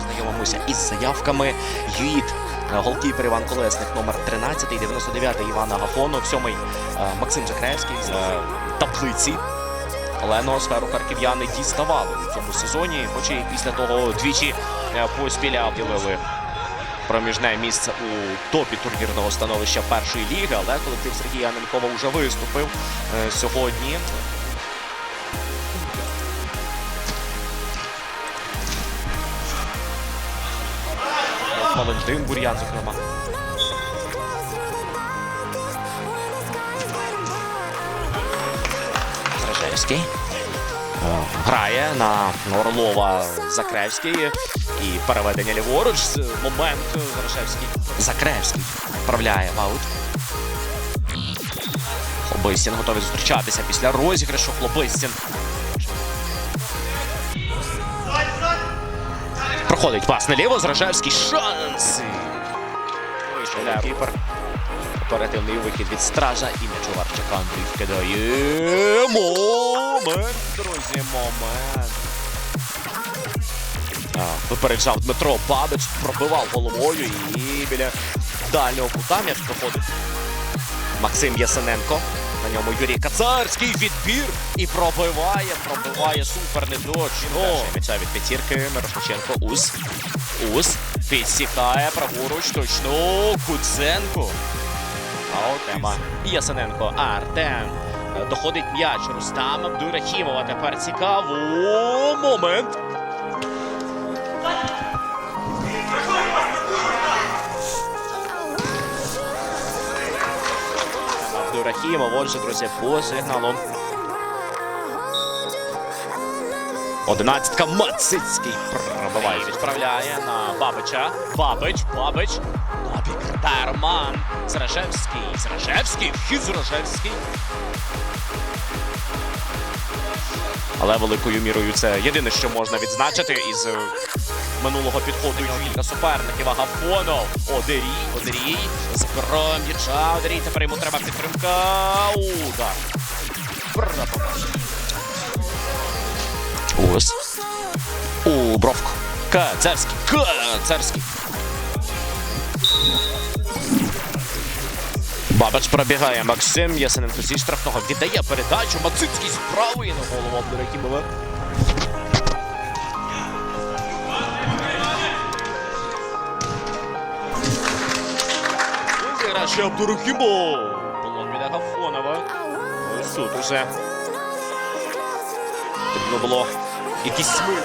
Знайомимося із заявками від е, голкіпер Іван Колесник, номер 13, 99 Івана Гафону, 7 Максим Закревський з е, таблиці. Але ноосферу харків'яни діставали у цьому сезоні, хоч і після того двічі е, поспіля ділили проміжне місце у топі турнірного становища першої ліги. Але колектив Сергія Ненкова вже виступив е, сьогодні. Валентин Бур'ян, зокрема. Е, Грає на Орлова Закревський і переведення ліворуч. З Момент Зарошевський. Закревський вправляє в аут. Хлобистін готовий зустрічатися після розіграшу. Хлобистін. Проходить пас наліво. Зражевський шанс. Кіпер. Оперативний вихід від стража і м'яч Варчака Андрій вкидає. Момент, друзі, момент. Випереджав Дмитро Бабич, пробивав головою і біля дальнього кута м'яч проходить. Максим Ясененко. На ньому Юрій Кацарський відбір і пробиває, пробиває супер недочно. М'яча від п'ятірки Мирошниченко. Ус. Ус. Підсікає праворуч точно. Куценко. А от тема. Ясененко. Артем. Доходить м'яч. Рустам Абдурахімова. Тепер цікаво. Момент. Абдурахімов. Отже, друзі, по сигналу. Одинадцятка Мацицький пробиває. Відправляє на Бабича. Бабич, Бабич. Бабік. Тарман. Зражевський. Зражевський. Вхід Зражевський. Але великою мірою це єдине, що можна відзначити із е, минулого підходу кілька суперників. Агафонов. Одерій. Одерій. М'яча. Одерій. Тепер йому треба підтримка. Удар. Ось. У бровку. Кацарський. Кацарський. Бабач пробігає Максим Ясененко зі штрафного віддає передачу. Мацицький з правої на голову Абдурахімова. Ще Абдурахімов. Полон від Агафонова. Ось тут уже. Потрібно було якісь смили.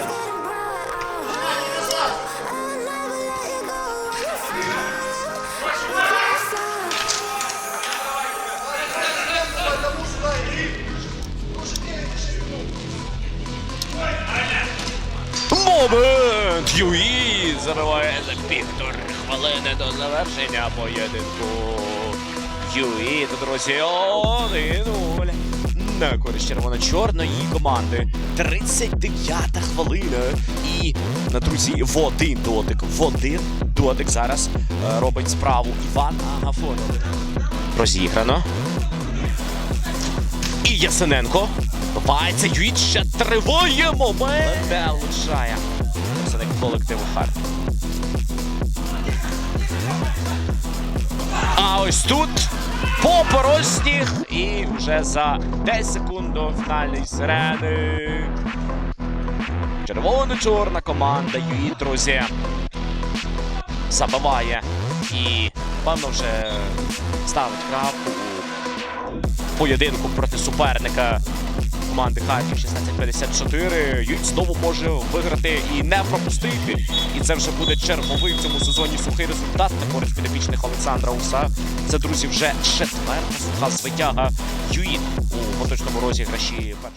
Момент! Юї забиває за хвилини до завершення поєдинку. Юї, друзі, 1-0 на користь червоно-чорної команди. 39-та хвилина. І на друзі, в один дотик. В один дотик зараз е, робить справу Іван Агафонов. Розіграно. І Ясененко. Копається Юїт ще триває момент. Де лишає. Представник колективу Харків. Ось тут попороль сніг і вже за 10 секунд до фінальної сирени. Червоно-чорна команда її, друзі. Забиває і, певно, вже ставить крапку у поєдинку проти суперника команди Харків 1654. Юнь знову може виграти і не пропустити. І це вже буде черговий в цьому сезоні сухий результат на користь підопічних Олександра Уса. Це, друзі, вже четверта суха звитяга Юїн у поточному розіграші. першого.